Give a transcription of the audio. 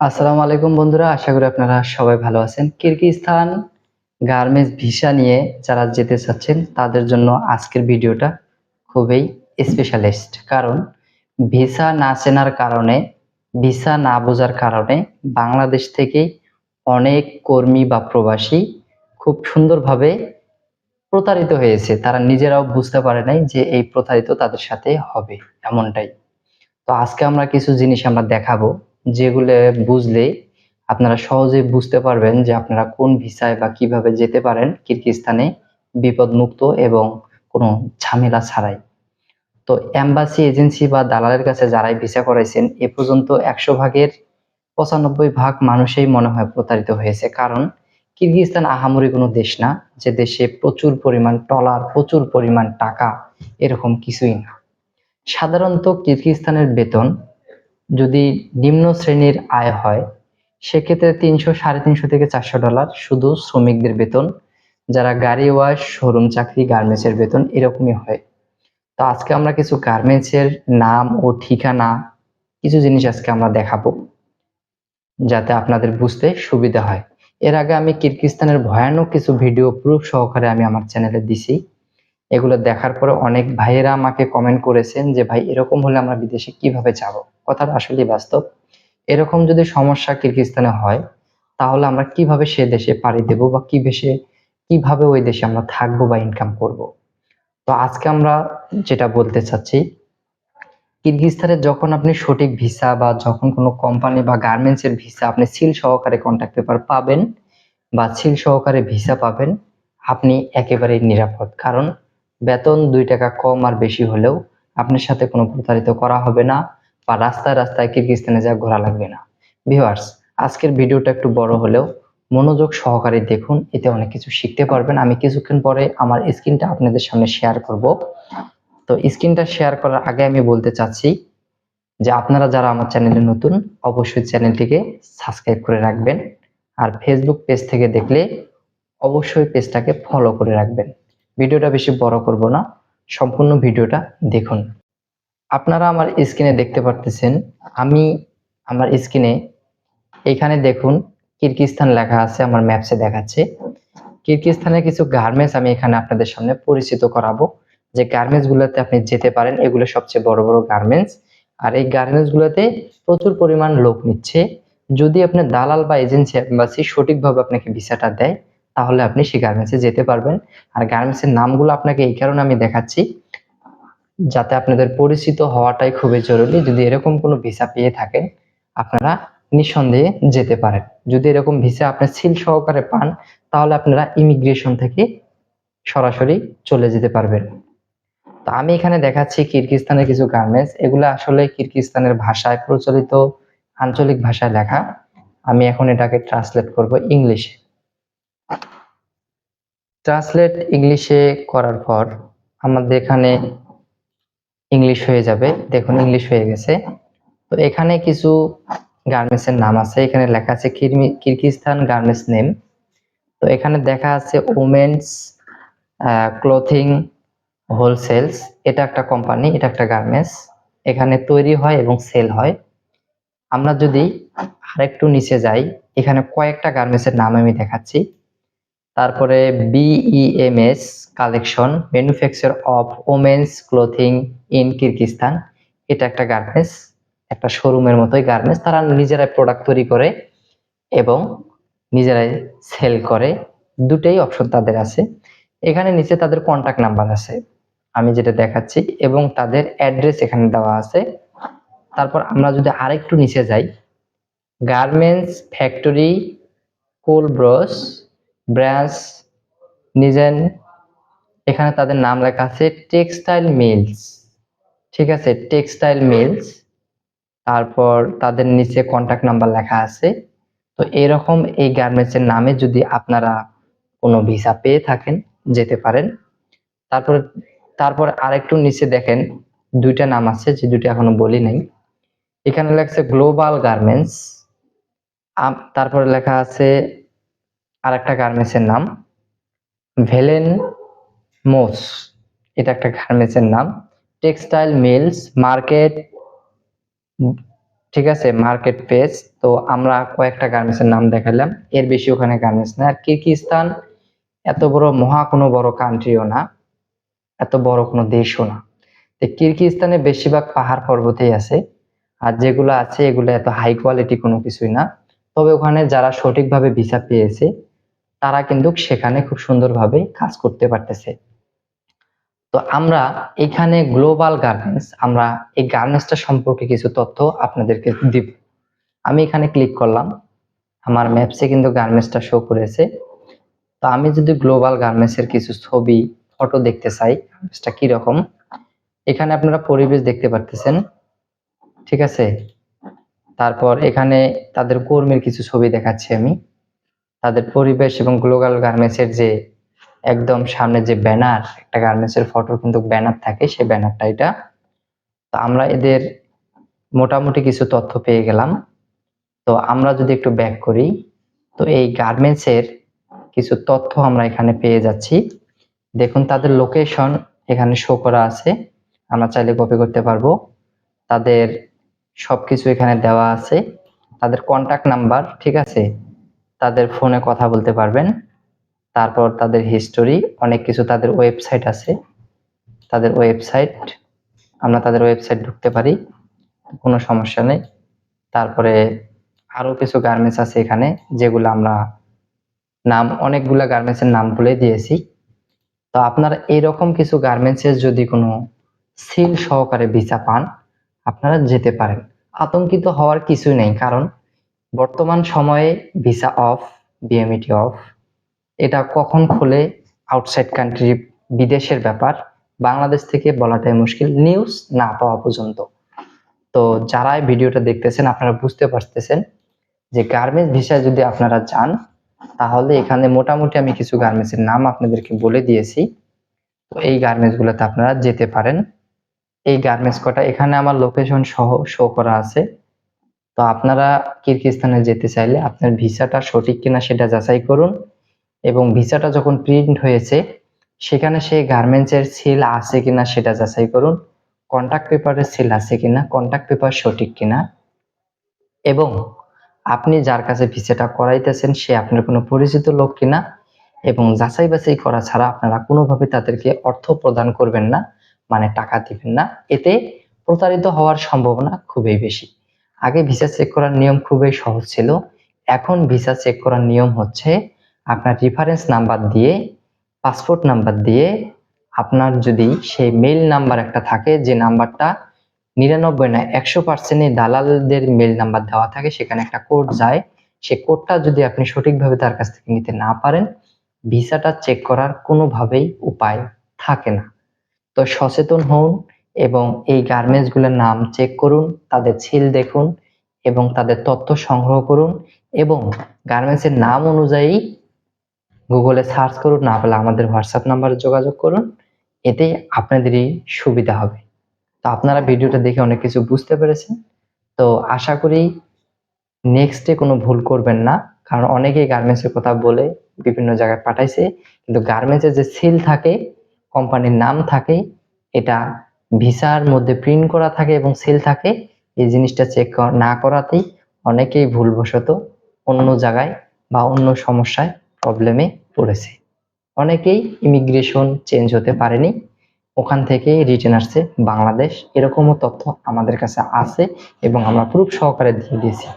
আসসালামু আলাইকুম বন্ধুরা, আশা করি আপনারা সবাই ভালো আছেন। কিরগিজস্তান গার্মেন্টস ভিসা নিয়ে যারা যেতে চাচ্ছেন, তাদের জন্য আজকের ভিডিওটা খুবই স্পেশালিস্ট কারণ ভিসা না চেনার কারণে, ভিসা না বোঝার কারণে বাংলাদেশ থেকে অনেক কর্মী বা প্রবাসী খুব সুন্দরভাবে প্রতারিত হয়েছে। তারা নিজেরাও বুঝতে পারে নাই যে এই প্রতারিত তাদের সাথে হবে, এমনটাই। তো আজকে আমরা কিছু জিনিস আমরা দেখাবো। যেগুলো বুঝলে আপনারা সহজেই বুঝতে পারবেন যে আপনারা কোন ভিসায় বা কীভাবে যেতে পারেন কিরগিজস্তানে বিপদমুক্ত এবং কোনো ঝামেলা ছাড়াই। তো এম্বাসি এজেন্সি বা দালালের কাছে যারাই ভিসা করাইছেন, এ পর্যন্ত একশো ভাগের পঁচানব্বই ভাগ মানুষই মনে হয় প্রতারিত হয়েছে। কারণ কিরগিজস্তান আহামরি কোনো দেশ না, যে দেশে প্রচুর পরিমাণ টলার প্রচুর পরিমাণ টাকা, এরকম কিছুই না। সাধারণত কিরগিজস্তানের বেতন যদি নিম্ন শ্রেণির আয় হয়, সেক্ষেত্রে তিনশো, সাড়ে তিনশো থেকে চারশো ডলার শুধু শ্রমিকদের বেতন, যারা গাড়ি ওয়াশ শোরুম চাকরি গার্মেন্টসের বেতন এরকমই হয়। তো আজকে আমরা কিছু গার্মেন্টসের নাম ও ঠিকানা, কিছু জিনিস আজকে আমরা দেখাবো, যাতে আপনাদের বুঝতে সুবিধা হয়। এর আগে আমি কিরগিজস্তানের ভয়ানক কিছু ভিডিও প্রুফ সহকারে আমি আমার চ্যানেলে দিছি। এগুলো দেখার পরে অনেক ভাইয়েরা আমাকে কমেন্ট করেছেন যে, ভাই, এরকম হলে আমরা বিদেশে কীভাবে যাব? কথাটা আসলে বাস্তব। এরকম যদি সমস্যা কিরগিজস্তানে হয়, তাহলে আমরা কীভাবে সে দেশে পাড়ি দেব বা কি দেশে, কীভাবে ওই দেশে আমরা থাকব বা ইনকাম করব? তো আজকে আমরা যেটা বলতে চাচ্ছি, কিরগিজস্তানে যখন আপনি সঠিক ভিসা বা যখন কোনো কোম্পানি বা গার্মেন্টস এর ভিসা আপনি সিল সহকারে কন্ট্যাক্ট পেপার পাবেন বা সিল সহকারে ভিসা পাবেন, আপনি একেবারেই নিরাপদ। কারণ বেতন দুই টাকা কম আর বেশি হলেও আপনার সাথে কোনো প্রতারিত করা হবে না বা রাস্তায় রাস্তায় কিরগিজস্তানে যা ঘোরা লাগবে না। ভিউয়ার্স, আজকের ভিডিওটা একটু বড় হলেও মনোযোগ সহকারে দেখুন, এতে অনেক কিছু শিখতে পারবেন। আমি কিছুক্ষণ পরে আমার স্ক্রিনটা আপনাদের সামনে শেয়ার করব। তো স্ক্রিনটা শেয়ার করার আগে আমি বলতে চাচ্ছি যে আপনারা যারা আমার চ্যানেলে নতুন, অবশ্যই চ্যানেলটিকে সাবস্ক্রাইব করে রাখবেন। আর ফেসবুক পেজ থেকে দেখলে অবশ্যই পেজটাকে ফলো করে রাখবেন। ভিডিওটা বেশি বড় করব না, সম্পূর্ণ ভিডিওটা দেখুন। আপনারা আমার স্ক্রিনে দেখতে পারতেছেন, আমি আমার স্ক্রিনে এখানে দেখুন কিরগিজস্তান লেখা আছে, আমার ম্যাপসে দেখাচ্ছে। কিরগিজস্তানের কিছু গার্মেন্টস আমি এখানে আপনাদের সামনে পরিচিত করাবো। যে গার্মেন্টস গুলোতে আপনি যেতে পারেন, এগুলো সবচেয়ে বড় বড় গার্মেন্টস। আর এই গার্মেন্টস গুলোতে প্রচুর পরিমাণ লোক নিচ্ছে। যদি আপনি দালাল বা এজেন্সি, এম্বাসি সঠিকভাবে আপনাকে ভিসাটা দেয় তাহলে আপনি সেই গার্মেন্টসে যেতে পারবেন। আর গার্মেন্টসের নামগুলো আপনাকে এই কারণে আমি দেখাচ্ছি, যাতে আপনাদের পরিচিত হওয়াটাই খুবই জরুরি। যদি এরকম কোনো ভিসা পেয়ে থাকেন, আপনারা নিঃসন্দেহে যেতে পারেন। যদি এরকম ভিসা আপনি সিল সহকারে পান, তাহলে আপনারা ইমিগ্রেশন থেকে সরাসরি চলে যেতে পারবেন। তো আমি এখানে দেখাচ্ছি কিরগিজস্তানের কিছু গার্মেন্টস এগুলো আসলে কিরগিজস্তানের ভাষায় প্রচলিত আঞ্চলিক ভাষায় লেখা। আমি এখন এটাকে ট্রান্সলেট করব ইংলিশে। ট্রান্সলেট ইংলিশে করার পর আমাদের এখানে ইংলিশ হয়ে যাবে। দেখুন ইংলিশ হয়ে গেছে। তো এখানে কিছু গার্মেন্টস এর নাম আছে। এখানে লেখা আছে কিরগিজস্তান গার্মেন্টস নেম তো এখানে দেখা আছে ওমেন্স ক্লোথিং হোলসেলস এটা একটা কোম্পানি এটা একটা গার্মেন্টস এখানে তৈরি হয় এবং সেল হয়। আমরা যদি আরেকটু নিচে যাই, এখানে কয়েকটা গার্মেন্টস এর নাম আমি দেখাচ্ছি। তারপরে BEMS collection manufacture of women's clothing in Kyrgyzstan এটা একটা গার্মেন্টস একটা শোরুমের মতোই গার্মেন্টস তারা নিজেরাই প্রোডাক্ট তৈরি করে এবং নিজেরাই সেল করে। দুটেই অপশন তাদের আছে। এখানে নিচে তাদের কন্টাক্ট নাম্বার আছে, আমি যেটা দেখাচ্ছি, এবং তাদের অ্যাড্রেস এখানে দেওয়া আছে। তারপর আমরা যদি আরেকটু নিচে যাই গার্মেন্টস ফ্যাক্টরি কোলব্রস ব্রাঞ্চ নিজেন, এখানে তাদের নাম লেখা আছে টেক্সটাইল মিলস। ঠিক আছে, টেক্সটাইল মিলস। তারপর তাদের নিচে কন্টাক্ট নাম্বার লেখা আছে। তো এরকম এই গার্মেন্টস এর নামে যদি আপনারা কোনো ভিসা পেয়ে থাকেন, যেতে পারেন। তারপর তারপর আরেকটু নিচে দেখেন, দুইটা নাম আছে, যে দুইটা এখনও বলি নাই। এখানে লেখা আছে গ্লোবাল গার্মেন্টস। তারপরে লেখা আছে আরেকটা গার্মেন্টস এর নাম ভেলেন মোস। এটা একটা গার্মেন্টসের নাম। টেক্সটাইল মিলস মার্কেট, ঠিক আছে, মার্কেট পেজ তো আমরা কয়েকটা গার্মেন্টসের নাম দেখালাম। এর বেশি ওখানে গার্মেন্টস না আর কিরগিজস্তান এত বড়, মহা কোনো বড় কান্ট্রিও না, এত বড় কোনো দেশও না। তো কিরগিজস্তানে বেশিরভাগ পাহাড় পর্বতেই আছে। আর যেগুলো আছে, এগুলো এত হাই কোয়ালিটি কোনো কিছুই না। তবে ওখানে যারা সঠিকভাবে ভিসা পেয়েছে তারা কিন্তু সেখানে খুব সুন্দরভাবে কাজ করতে পারতেছে। তো আমরা এখানে গ্লোবাল গার্মেন্টস, আমরা এই গার্মেন্টসটা সম্পর্কে কিছু তথ্য আপনাদেরকে দিব। আমি এখানে ক্লিক করলাম, আমার ম্যাপসে কিন্তু গার্মেন্টসটা শো করেছে। তো আমি যদি গ্লোবাল গার্মেন্টসের কিছু ছবি ফটো দেখতে চাই, গার্মেন্টসটা কীরকম এখানে আপনারা পরিবেশ দেখতে পারতেছেন, ঠিক আছে? তারপর এখানে তাদের কর্মীর কিছু ছবি দেখাচ্ছি আমি। তাদের পরিবেশ এবং গ্লোবাল গার্মেন্টসের যে একদম সামনে যে ব্যানার একটা গার্মেন্টসের ফটো কিন্তু ব্যানার থাকে, সেই ব্যানারটা এটা। তো আমরা এদের মোটামুটি কিছু তথ্য পেয়ে গেলাম। তো আমরা যদি একটু ব্যাক করি, তো এই গার্মেন্টসের কিছু তথ্য আমরা এখানে পেয়ে যাচ্ছি। দেখুন, তাদের লোকেশন এখানে শো করা আছে। আমরা চাইলে কপি করতে পারব। তাদের সবকিছু এখানে দেওয়া আছে। তাদের কন্টাক্ট নাম্বার ঠিক আছে? তাদের ফোনে কথা বলতে পারবেন। তারপর তাদের হিস্টোরি অনেক কিছু তাদের ওয়েবসাইট আছে। তাদের ওয়েবসাইট আমরা তাদের ওয়েবসাইট ঢুকতে পারি, কোনো সমস্যা নেই। তারপরে আরও কিছু গার্মেন্টস আছে এখানে, যেগুলো আমরা নাম, অনেকগুলা গার্মেন্টসের নাম বলে দিয়েছি। তো আপনারা এরকম কিছু গার্মেন্টসের যদি কোনো সিল সহকারে ভিসা পান, আপনারা যেতে পারেন। আতঙ্কিত হওয়ার কিছুই নেই, কারণ বর্তমান সময়ে ভিসা অফ, বিএমইটি অফ, এটা কখন খুলে আউটসাইড কান্ট্রি বিদেশের ব্যাপার, বাংলাদেশ থেকে বলাটাই মুশকিল নিউজ না পাওয়া পর্যন্ত। তো যারা এই ভিডিওটা দেখতেছেন, আপনারা বুঝতে পারতেছেন যে গার্মেন্টস ভিসায় যদি আপনারা যান তাহলে এখানে মোটামুটি আমি কিছু গার্মেন্টসের নাম আপনাদেরকে বলে দিয়েছি। তো এই গার্মেন্টস গুলোতে আপনারা যেতে পারেন। এই গার্মেন্টস কটা, এখানে আমার লোকেশন সহ শো করা আছে। তো আপনারা কিরগিজস্তানে যেতে চাইলে আপনার ভিসাটা সঠিক কিনা সেটা যাচাই করুন এবং ভিসাটা যখন প্রিন্ট হয়েছে, সেখানে সেই গার্মেন্টসের সিল আছে কিনা সেটা যাচাই করুন কন্ট্যাক্ট পেপারের সিল আছে কিনা কন্ট্যাক্ট পেপার সঠিক কিনা এবং আপনি যার কাছে ভিসাটা করাইতেছেন সে আপনার কোনো পরিচিত লোক কিনা এবং যাচাই বাছাই করা ছাড়া আপনারা কোনোভাবে তাদেরকে অর্থ প্রদান করবেন না মানে টাকা দিবেন না। এতে প্রতারিত হওয়ার সম্ভাবনা খুবই বেশি। আগে ভিসা চেক করার নিয়ম খুবই সহজ ছিল। এখন ভিসা চেক করার নিয়ম হচ্ছে আপনার রেফারেন্স নাম্বার দিয়ে পাসপোর্ট নাম্বার দিয়ে আপনার যদি সেই মেইল নাম্বার একটা থাকে যে নাম্বারটা নিরানব্বই না একশো পার্সেন্টই দালালদের মেল নাম্বার দেওয়া থাকে, সেখানে একটা কোড যায়। সেই কোডটা যদি আপনি সঠিকভাবে তার কাছ থেকে নিতে না পারেন, ভিসাটা চেক করার কোনোভাবেই উপায় থাকে না। তো সচেতন হন এবং এই গার্মেন্টসগুলোর নাম চেক করুন, তাদের ছিল দেখুন এবং তাদের তথ্য সংগ্রহ করুন এবং গার্মেন্টসের নাম অনুযায়ী গুগলে সার্চ করুন, না পেলে আমাদের হোয়াটসঅ্যাপ নাম্বারে যোগাযোগ করুন, এতে আপনাদেরই সুবিধা হবে। তো আপনারা ভিডিওটা দেখে অনেক কিছু বুঝতে পেরেছেন। তো আশা করি নেক্সটে কোনো ভুল করবেন না, কারণ অনেকেই গার্মেন্টসের কথা বলে বিভিন্ন জায়গায় পাঠাইছে, কিন্তু গার্মেন্টসের যে সিল থাকে কোম্পানির নাম থাকে, এটা ভিসার মধ্যে প্রিন্ট করা থাকে এবং সেল থাকে, এই জিনিসটা চেক না করাতেই অনেকেই ভুলবশত অন্য জায়গায় বা অন্য সমস্যায় প্রবলেমে পড়েছে। অনেকেই ইমিগ্রেশন চেঞ্জ হতে পারেনি, ওখান থেকে রিটার্ন আসছে বাংলাদেশ। এরকমও তথ্য আমাদের কাছে আছে এবং আমরা প্রুফ সহকারে দিয়ে দিয়েছি।